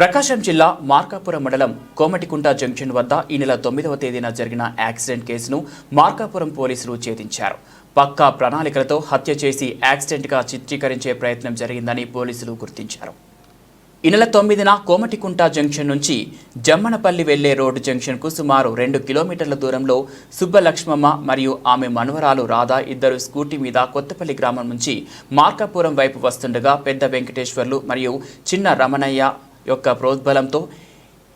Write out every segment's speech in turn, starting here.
ప్రకాశం జిల్లా మార్కాపురం మండలం కోమటికుంట జంక్షన్ వద్ద ఈ నెల తొమ్మిదవ తేదీన జరిగిన యాక్సిడెంట్ కేసును మార్కాపురం పోలీసులు ఛేదించారు. పక్కా ప్రణాళికలతో హత్య చేసి యాక్సిడెంట్గా చిత్రీకరించే ప్రయత్నం జరిగిందని పోలీసులు గుర్తించారు. ఈ నెల తొమ్మిదిన కోమటికుంట జంక్షన్ నుంచి జమ్మనపల్లి వెళ్ళే రోడ్డు జంక్షన్కు సుమారు రెండు కిలోమీటర్ల దూరంలో సుబ్బలక్ష్మమ్మ మరియు ఆమె మనవరాలు రాధా ఇద్దరు స్కూటీ మీద కొత్తపల్లి గ్రామం నుంచి మార్కాపురం వైపు వస్తుండగా పెద్ద వెంకటేశ్వర్లు మరియు చిన్న రమణయ్య యొక్క ప్రోద్బలంతో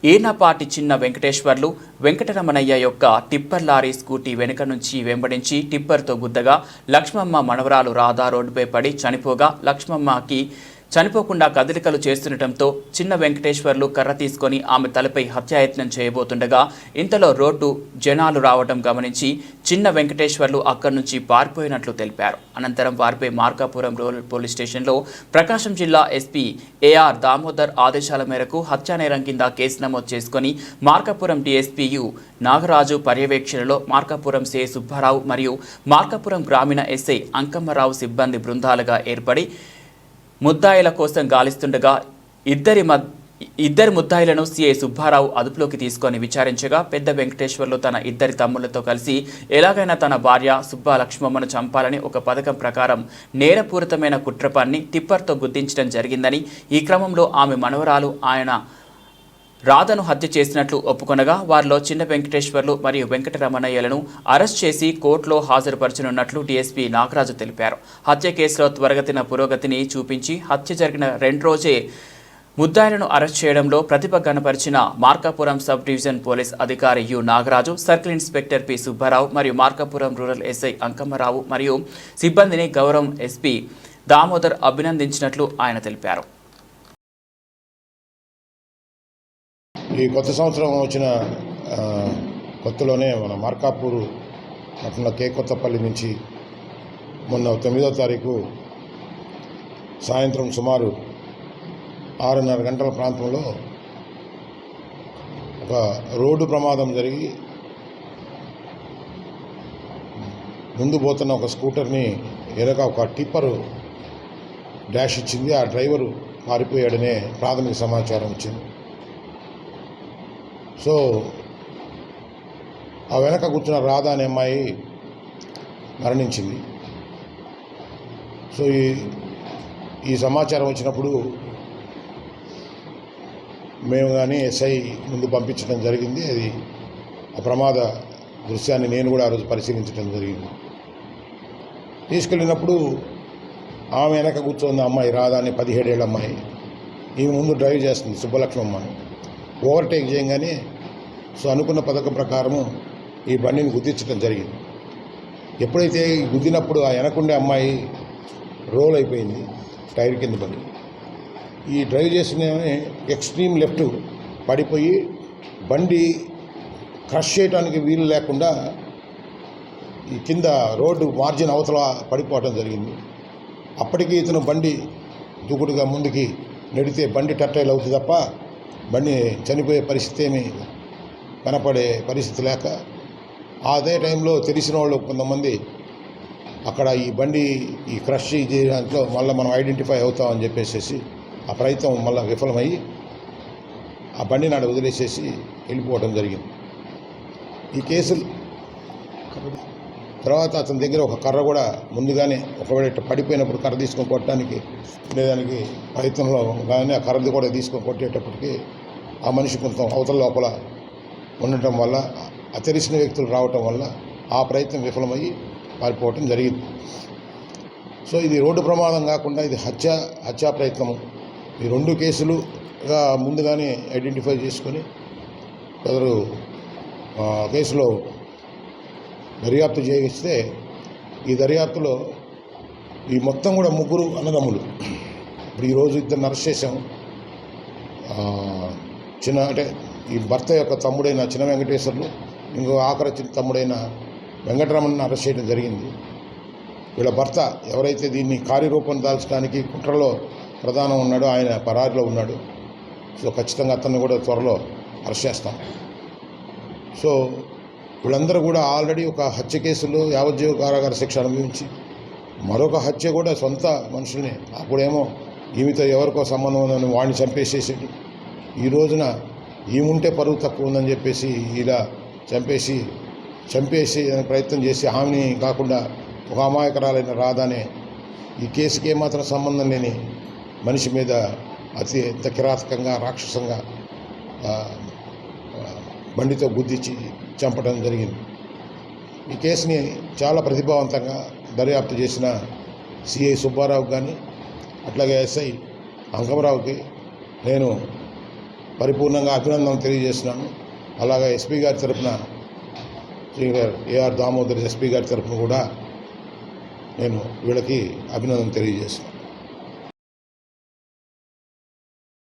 ఈనపాటి చిన్న వెంకటేశ్వర్లు వెంకటరమణయ్య యొక్క టిప్పర్ లారీ స్కూటీ వెనుక నుంచి వెంబడించి టిప్పర్తో గుద్దగా లక్ష్మమ్మ మనవరాలు రాధా రోడ్డుపై పడి చనిపోగా లక్ష్మమ్మకి చనిపోకుండా కదలికలు చేస్తుండటంతో చిన్న వెంకటేశ్వర్లు కర్ర తీసుకొని ఆమె తలపై హత్యాయత్నం చేయబోతుండగా ఇంతలో రోడ్డు జనాలు రావడం గమనించి చిన్న వెంకటేశ్వర్లు అక్కడి నుంచి పారిపోయినట్లు తెలిపారు. అనంతరం వారిపై మార్కాపురం రూరల్ పోలీస్ స్టేషన్లో ప్రకాశం జిల్లా ఎస్పీ ఏఆర్ దామోదర్ ఆదేశాల మేరకు హత్యానేరం కింద కేసు నమోదు చేసుకొని మార్కాపురం డిఎస్పీయు నాగరాజు పర్యవేక్షణలో మార్కాపురం సే సుబ్బారావు మరియు మార్కాపురం గ్రామీణ ఎస్ఐ అంకమ్మరావు సిబ్బంది బృందాలుగా ఏర్పడి ముద్దాయిల కోసం గాలిస్తుండగా ఇద్దరి మద్ ఇద్దరి ముద్దాయిలను సీఐ సుబ్బారావు అదుపులోకి తీసుకొని విచారించగా పెద్ద వెంకటేశ్వర్లు తన ఇద్దరి తమ్ముళ్ళతో కలిసి ఎలాగైనా తన భార్య సుబ్బా లక్ష్మమ్మను చంపాలని ఒక పథకం ప్రకారం నేరపూరితమైన కుట్రపాన్ని టిప్పర్తో గుర్తించడం జరిగిందని ఈ క్రమంలో ఆమె మనవరాలు ఆయన రాధను హత్య చేసినట్లు ఒప్పుకొనగా వారిలో చిన్న వెంకటేశ్వర్లు మరియు వెంకటరమణయ్యలను అరెస్ట్ చేసి కోర్టులో హాజరుపరచనున్నట్లు డీఎస్పీ నాగరాజు తెలిపారు. హత్య కేసులో త్వరగతిన పురోగతిని చూపించి హత్య జరిగిన రెండు రోజే ముద్దాయిలను అరెస్ట్ చేయడంలో ప్రతిభ కనపరిచిన మార్కాపురం సబ్ డివిజన్ పోలీస్ అధికారి U Nagaraju circle inspector P Subbarao మరియు మార్కాపురం రూరల్ ఎస్ఐ అంకమ్మరావు మరియు సిబ్బందిని గౌరవం ఎస్పీ దామోదర్ అభినందించినట్లు ఆయన తెలిపారు. ఈ కొత్త సంవత్సరం వచ్చిన కొత్తలోనే మన మార్కాపూర్ పట్టణ కే కొత్తపల్లి నుంచి మొన్న తొమ్మిదో తారీఖు సాయంత్రం సుమారు ఆరున్నర గంటల ప్రాంతంలో ఒక రోడ్డు ప్రమాదం జరిగి ముందు పోతున్న ఒక స్కూటర్ని వెనక ఒక టిప్పరు డాష్ ఇచ్చింది. ఆ డ్రైవరు పారిపోయాడనే ప్రాథమిక సమాచారం ఇచ్చింది సో ఆ వెనక కూర్చున్న రాధా అనే అమ్మాయి మరణించింది. సో ఈ ఈ సమాచారం వచ్చినప్పుడు మేము కానీ ఎస్ఐ ముందు పంపించడం జరిగింది. అది ఆ ప్రమాద దృశ్యాన్ని నేను కూడా ఆ రోజు పరిశీలించడం జరిగింది. తీసుకెళ్ళినప్పుడు ఆమె వెనక కూర్చోన్న అమ్మాయి రాధా అనే పదిహేడేళ్ళ అమ్మాయి ఈమె ముందు డ్రైవ్ చేస్తుంది సుబ్బలక్ష్మమ్మ. ఓవర్టేక్ చేయగానే సో అనుకున్న పథకం ప్రకారము ఈ బండిని గుద్దించడం జరిగింది. ఎప్పుడైతే గుద్దినప్పుడు ఆ వెనకుండే అమ్మాయి రోల్ అయిపోయింది టైర్ కింద పడి. ఈ డ్రైవ్ చేసిన ఎక్స్ట్రీమ్ లెఫ్ట్ పడిపోయి బండి క్రష్ చేయడానికి వీలు లేకుండా ఈ కింద రోడ్డు మార్జిన్ అవతల పడిపోవడం జరిగింది. అప్పటికి ఇతను బండి దూకుడుగా ముందుకి నడితే బండి టర్టైల్ అవుతుంది తప్ప బండి చనిపోయే పరిస్థితి ఏమి కనపడే పరిస్థితి లేక అదే టైంలో తెలిసిన వాళ్ళు కొంతమంది అక్కడ ఈ బండి ఈ క్రష్ చేయడంతో మళ్ళీ మనం ఐడెంటిఫై అవుతామని చెప్పేసి ఆ ప్రయత్నం మళ్ళీ విఫలమయ్యి ఆ బండిని నాడు వదిలేసేసి వెళ్ళిపోవడం జరిగింది. ఈ కేసులు తర్వాత అతని దగ్గర ఒక కర్ర కూడా ముందుగానే ఒకవేళ పడిపోయినప్పుడు కర్ర తీసుకొని కొట్టడానికి లేదానికి ప్రయత్నంలో కానీ ఆ కర్రది కూడా తీసుకొని కొట్టేటప్పటికి ఆ మనిషి కొంత అవతల లోపల ఉండటం వల్ల ఆ తెలిసిన వ్యక్తులు రావటం వల్ల ఆ ప్రయత్నం విఫలమయ్యి పారిపోవటం జరిగింది. సో ఇది రోడ్డు ప్రమాదం కాకుండా ఇది హత్య హత్యా ప్రయత్నము. ఈ రెండు కేసులుగా ముందుగానే ఐడెంటిఫై చేసుకొని ప్రజలు కేసులో దర్యాప్తు చేయిస్తే ఈ దర్యాప్తులో ఈ మొత్తం కూడా ముగ్గురు అన్నదమ్ములు. ఇప్పుడు ఈరోజు ఇద్దరిని అరెస్ట్ చేశాం. చిన్న అంటే ఈ భర్త యొక్క తమ్ముడైన చిన్న వెంకటేశ్వర్లు ఇంకో ఆఖరి చిన్న తమ్ముడైన వెంకటరమణ్ని అరెస్ట్ చేయడం జరిగింది. వీళ్ళ భర్త ఎవరైతే దీన్ని కార్యరూపం దాల్చడానికి కుట్రలో ప్రధానం ఉన్నాడో ఆయన పరారిలో ఉన్నాడు. సో ఖచ్చితంగా అతన్ని కూడా త్వరలో అరెస్ట్ చేస్తాం. సో వీళ్ళందరూ కూడా ఆల్రెడీ ఒక హత్య కేసులో యావజ్జీవ కారాగార శిక్ష అనుభవించి మరొక హత్య కూడా సొంత మనుషుల్ని. అప్పుడేమో ఈమెతో ఎవరికో సంబంధం ఉందని వాడిని చంపేసేసాడు ఈ రోజున ఈముంటే పరువు తక్కువ ఉందని చెప్పేసి ఇలా చంపేసి చంపేసి దానికి ప్రయత్నం చేసి హామీని కాకుండా ఒక అమాయకరాలైన రాధానే ఈ కేసుకి ఏమాత్రం సంబంధం లేని మనిషి మీద అతి ఎంత కిరాతకంగా రాక్షసంగా బండితో గుద్దించి చంపడం జరిగింది. ఈ కేసుని చాలా ప్రతిభావంతంగా దర్యాప్తు చేసిన సిఐ సుబ్బారావు కానీ అట్లాగే ఎస్ఐ అంకమరావుకి నేను పరిపూర్ణంగా అభినందనలు తెలియజేస్తున్నాను. అలాగే ఎస్పీ గారి తరఫున శ్రీగారు ఏఆర్ దామోదర్ ఎస్పీ గారి తరఫున కూడా నేను వీళ్ళకి అభినందన తెలియజేస్తున్నాను.